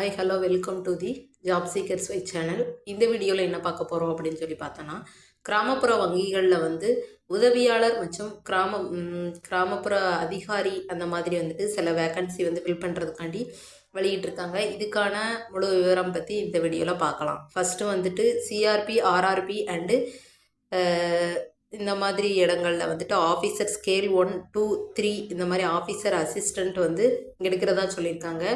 Hi hello welcome to the job seekers way channel இந்த வீடியோவில் என்ன பார்க்க போகிறோம் அப்படின்னு சொல்லி பார்த்தோன்னா கிராமப்புற வங்கிகளில் வந்து உதவியாளர் மற்றும் கிராம கிராமப்புற அதிகாரி அந்த மாதிரி வந்துட்டு சில வேக்கன்சி வந்து ஃபில் பண்ணுறதுக்காண்டி வெளியிட்டிருக்காங்க. இதுக்கான முழு விவரம் பற்றி இந்த வீடியோவில் பார்க்கலாம். ஃபஸ்ட்டு வந்துட்டு சிஆர்பி ஆர்ஆர்பி அண்டு இந்த மாதிரி இடங்களில் வந்துட்டு officer scale one two three இந்த மாதிரி ஆஃபீஸர் அசிஸ்டண்ட் வந்து எடுக்கிறதா சொல்லியிருக்காங்க.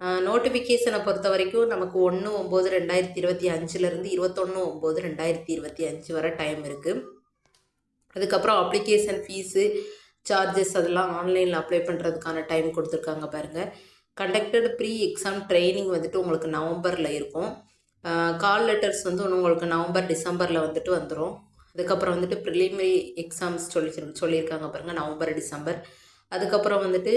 நோட்டிஃபிகேஷனை பொறுத்த வரைக்கும் நமக்கு ஒன்று ஒம்பது ரெண்டாயிரத்தி இருபத்தி அஞ்சுலேருந்து இருபத்தொன்று ஒம்பது ரெண்டாயிரத்தி இருபத்தி அஞ்சு வர டைம் இருக்குது அதுக்கப்புறம் அப்ளிகேஷன் ஃபீஸு சார்ஜஸ் அதெல்லாம் ஆன்லைனில் அப்ளை பண்ணுறதுக்கான டைம் கொடுத்துருக்காங்க பாருங்கள் கண்டக்டட் ப்ரீ எக்ஸாம் ட்ரைனிங் வந்துட்டு உங்களுக்கு நவம்பரில் இருக்கும். கால் லெட்டர்ஸ் வந்து ஒன்று உங்களுக்கு நவம்பர் டிசம்பரில் வந்துட்டு வந்துடும் அதுக்கப்புறம் வந்துட்டு ப்ரிலிமினரி எக்ஸாம்ஸ் சொல்லி சொல்லியிருக்காங்க பாருங்கள் நவம்பர் டிசம்பர். அதுக்கப்புறம் வந்துட்டு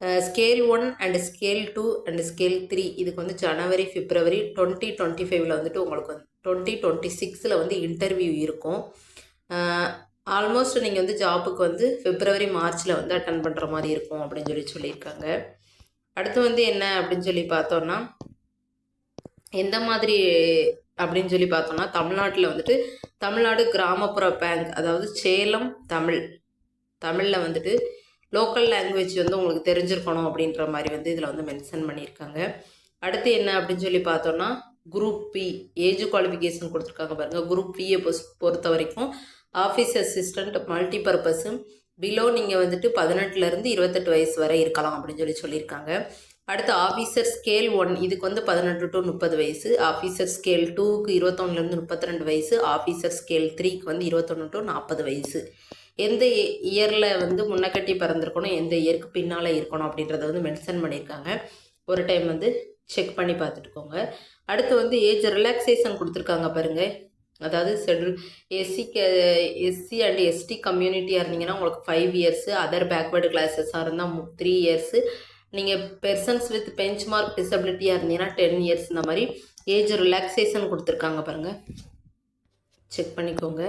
scale one and scale two and scale three இதுக்கு வந்து ஜனவரி பிப்ரவரி டுவெண்ட்டி டுவெண்ட்டி ஃபைவ்ல வந்துட்டு உங்களுக்கு வந்து டுவெண்ட்டி டுவெண்ட்டி சிக்ஸில் வந்து இன்டர்வியூ இருக்கும். Uh, ஆல்மோஸ்ட் நீங்கள் வந்து ஜாப்புக்கு வந்து பிப்ரவரி மார்ச்சில் வந்து அட்டன் பண்ணுற மாதிரி இருக்கும் அப்படின்னு சொல்லி சொல்லியிருக்காங்க. அடுத்து வந்து என்ன அப்படின்னு சொல்லி பார்த்தோன்னா எந்த மாதிரி அப்படின்னு சொல்லி பார்த்தோம்னா தமிழ்நாட்டில் வந்துட்டு தமிழ்நாடு கிராமப்புற பேங்க் அதாவது சேலம் தமிழ் தமிழில் வந்துட்டு லோக்கல் லாங்குவேஜ் வந்து உங்களுக்கு தெரிஞ்சிருக்கணும் அப்படின்ற மாதிரி வந்து இதில் வந்து மென்ஷன் பண்ணியிருக்காங்க. அடுத்து என்ன அப்படின்னு சொல்லி பார்த்தோன்னா குரூப் பி ஏஜ் குவாலிஃபிகேஷன் கொடுத்துருக்காங்க பாருங்கள் குரூப் பியை பொறுத்த வரைக்கும் office assistant multi purpose below நீங்கள் வந்துட்டு பதினெட்டுலேருந்து இருபத்தெட்டு வயசு வரை இருக்கலாம் அப்படின்னு சொல்லி சொல்லியிருக்காங்க. அடுத்து ஆஃபீஸர் ஸ்கேல் ஒன் இதுக்கு வந்து பதினெட்டு டு முப்பது வயசு. ஆஃபீஸர் ஸ்கேல் டூக்கு இருபத்தொன்னுலேருந்து முப்பத்தி ரெண்டு வயசு. ஆஃபீஸர் ஸ்கேல் த்ரீக்கு வந்து இருபத்தொன்று டு நாற்பது வயசு. எந்த இயரில் வந்து முன்னக்கட்டி பிறந்திருக்கணும் எந்த இயருக்கு பின்னால் இருக்கணும் அப்படின்றத வந்து மென்ஷன் பண்ணியிருக்காங்க. ஒரு டைம் வந்து செக் பண்ணி பார்த்துட்டுக்கோங்க. அடுத்து வந்து ஏஜ் ரிலாக்ஸேஷன் கொடுத்துருக்காங்க பாருங்கள் அதாவது schedule SC SC and ST கம்யூனிட்டியாக இருந்தீங்கன்னா உங்களுக்கு ஃபைவ் இயர்ஸு அதர் பேக்வேர்டு கிளாஸஸாக இருந்தால் த்ரீ இயர்ஸு நீங்கள் பெர்சன்ஸ் வித் பெஞ்ச் மார்க் டிசபிலிட்டியாக இருந்தீங்கன்னா டென் இயர்ஸ் இந்த மாதிரி ஏஜ் ரிலாக்ஸேஷன் கொடுத்துருக்காங்க பாருங்கள் செக் பண்ணிக்கோங்க.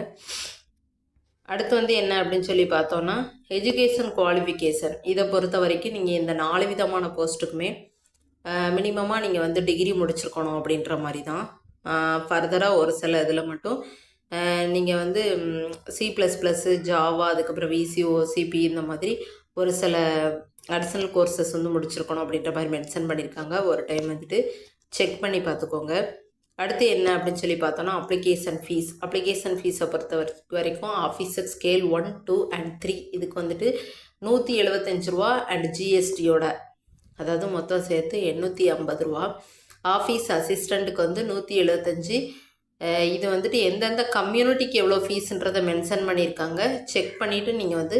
அடுத்து வந்து என்ன அப்படின்னு சொல்லி பார்த்தோன்னா எஜுகேஷன் குவாலிஃபிகேஷன் இதை பொறுத்த வரைக்கும் நீங்கள் இந்த நாலு விதமான போஸ்ட்டுக்குமே மினிமமாக நீங்கள் வந்து டிகிரி முடிச்சிருக்கணும் அப்படின்ற மாதிரி தான் ஃபர்தராக ஒரு சில இதில் மட்டும் நீங்கள் வந்து சி ப்ளஸ் ப்ளஸ்ஸு ஜாவா அதுக்கப்புறம் விசிஓ சிபி இந்த மாதிரி ஒரு சில அடிஷ்னல் கோர்சஸ் வந்து முடிச்சிருக்கணும் அப்படின்ற மாதிரி மென்ஷன் பண்ணியிருக்காங்க. ஒரு டைம் வந்துட்டு செக் பண்ணி பார்த்துக்கோங்க. அடுத்து என்ன அப்படின்னு சொல்லி பார்த்தோன்னா அப்ளிகேஷன் ஃபீஸ் அப்ளிகேஷன் ஃபீஸை பொறுத்த வரை- வரைக்கும் officer scale one two and three இதுக்கு வந்துட்டு நூற்றி எழுபத்தஞ்சு ரூபா அண்ட் ஜிஎஸ்டியோட அதாவது மொத்தம் சேர்த்து எண்ணூற்றி ஐம்பது ரூபா. ஆஃபீஸ் அசிஸ்டண்ட்டுக்கு வந்து நூற்றி எழுபத்தஞ்சி இது வந்துட்டு எந்தெந்த கம்யூனிட்டிக்கு எவ்வளோ ஃபீஸுன்றதை மென்ஷன் பண்ணியிருக்காங்க. செக் பண்ணிவிட்டு நீங்கள் வந்து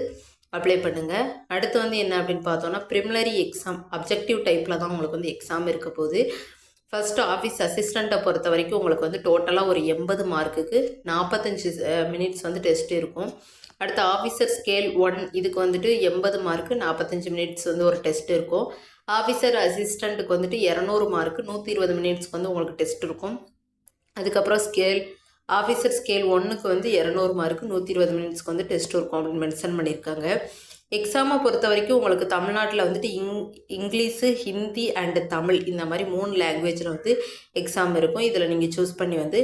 அப்ளை பண்ணுங்கள் அடுத்து வந்து என்ன அப்படின்னு பார்த்தோன்னா ப்ரிமிலரி எக்ஸாம் அப்ஜெக்டிவ் டைப்பில் தான் உங்களுக்கு வந்து எக்ஸாம் இருக்க போகுது. ஃபஸ்ட்டு ஆஃபீஸ் அசிஸ்டண்ட்டை பொறுத்த வரைக்கும் உங்களுக்கு வந்து டோட்டலாக ஒரு எண்பது மார்க்குக்கு நாற்பத்தஞ்சு மினிட்ஸ் வந்து டெஸ்ட் இருக்கும். அடுத்து ஆஃபீஸர் ஸ்கேல் ஒன் இதுக்கு வந்துட்டு எண்பது மார்க்கு நாற்பத்தஞ்சு மினிட்ஸ் வந்து ஒரு டெஸ்ட் இருக்கும். ஆஃபீஸர் அசிஸ்டண்ட்டுக்கு வந்துட்டு இரநூறு மார்க்கு நூற்றி இருபது மினிட்ஸ்க்கு வந்து உங்களுக்கு டெஸ்ட் இருக்கும். அதுக்கப்புறம் ஸ்கேல் ஆஃபீஸர் ஸ்கேல் ஒன்றுக்கு வந்து இரநூறு மார்க்கு நூற்றி இருபது மினிட்ஸ்க்கு வந்து டெஸ்ட் இருக்கும் அப்படின்னு மென்ஷன் பண்ணியிருக்காங்க. எக்ஸாமை பொறுத்த வரைக்கும் உங்களுக்கு தமிழ்நாட்டில் வந்துட்டு இங் இங்கிலீஷு ஹிந்தி அண்டு தமிழ் இந்த மாதிரி மூணு லாங்குவேஜில் வந்து எக்ஸாம் இருக்கும். இதில் நீங்கள் சூஸ் பண்ணி வந்து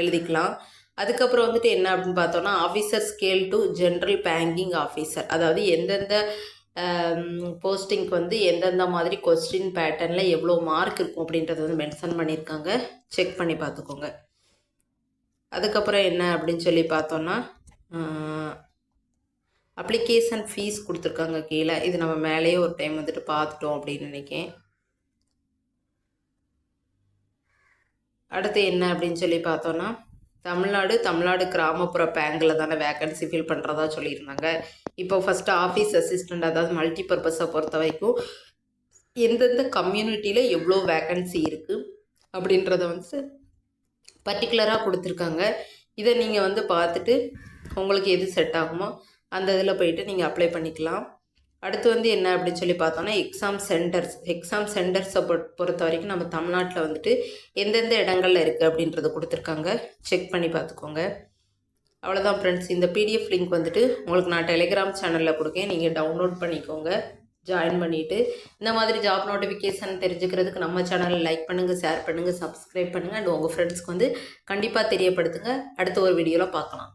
எழுதிக்கலாம். அதுக்கப்புறம் வந்துட்டு என்ன அப்படின்னு பார்த்தோன்னா officer scale two general banking officer அதாவது எந்தெந்த போஸ்டிங்க்கு வந்து எந்தெந்த மாதிரி கொஸ்டின் பேட்டர்னில் எவ்வளோ மார்க் இருக்கும் அப்படின்றத வந்து மென்ஷன் பண்ணியிருக்காங்க. செக் பண்ணி பார்த்துக்கோங்க. அதுக்கப்புறம் என்ன அப்படின்னு சொல்லி பார்த்தோன்னா அப்ளிகேஷன் ஃபீஸ் கொடுத்துருக்காங்க கீழே. இது நம்ம மேலேயே ஒரு டைம் வந்துட்டு பார்த்துட்டோம் அப்படின்னு நினைக்கேன் அடுத்து என்ன அப்படின்னு சொல்லி பார்த்தோன்னா தமிழ்நாடு தமிழ்நாடு கிராமப்புற பேங்கில் தானே வேக்கன்சி ஃபில் பண்ணுறதா சொல்லியிருந்தாங்க. இப்போ ஃபஸ்ட்டு ஆஃபீஸ் அசிஸ்டண்ட் அதாவது மல்டி பர்பஸை பொறுத்த வரைக்கும் எந்தெந்த கம்யூனிட்டியில் எவ்வளோ வேக்கன்சி இருக்குது அப்படின்றத வந்து பர்டிகுலராக கொடுத்துருக்காங்க. இதை நீங்கள் வந்து பார்த்துட்டு உங்களுக்கு எது செட் ஆகுமோ அந்த இதில் போயிட்டு நீங்கள் அப்ளை பண்ணிக்கலாம். அடுத்து வந்து என்ன அப்படின்னு சொல்லி பார்த்தோன்னா எக்ஸாம் சென்டர்ஸ் எக்ஸாம் சென்டர்ஸை பொ பொறுத்த வரைக்கும் நம்ம தமிழ்நாட்டில் வந்துட்டு எந்தெந்த இடங்கள்ல இருக்குது அப்படின்றத கொடுத்துருக்காங்க. செக் பண்ணி பார்த்துக்கோங்க. அவ்வளோதான் ஃப்ரெண்ட்ஸ் இந்த பிடிஎஃப் லிங்க் வந்துட்டு உங்களுக்கு நான் டெலிகிராம் சேனலில் கொடுக்கேன். நீங்கள் டவுன்லோட் பண்ணிக்கோங்க. ஜாயின் பண்ணிவிட்டு இந்த மாதிரி ஜாப் நோட்டிஃபிகேஷன் தெரிஞ்சுக்கிறதுக்கு நம்ம சேனலை லைக் பண்ணுங்கள் ஷேர் பண்ணுங்கள் சப்ஸ்கிரைப் பண்ணுங்கள் அண்ட் உங்கள் ஃப்ரெண்ட்ஸ்க்கு வந்து கண்டிப்பாக தெரியப்படுத்துங்க. அடுத்த ஒரு வீடியோவில் பார்க்கலாம்.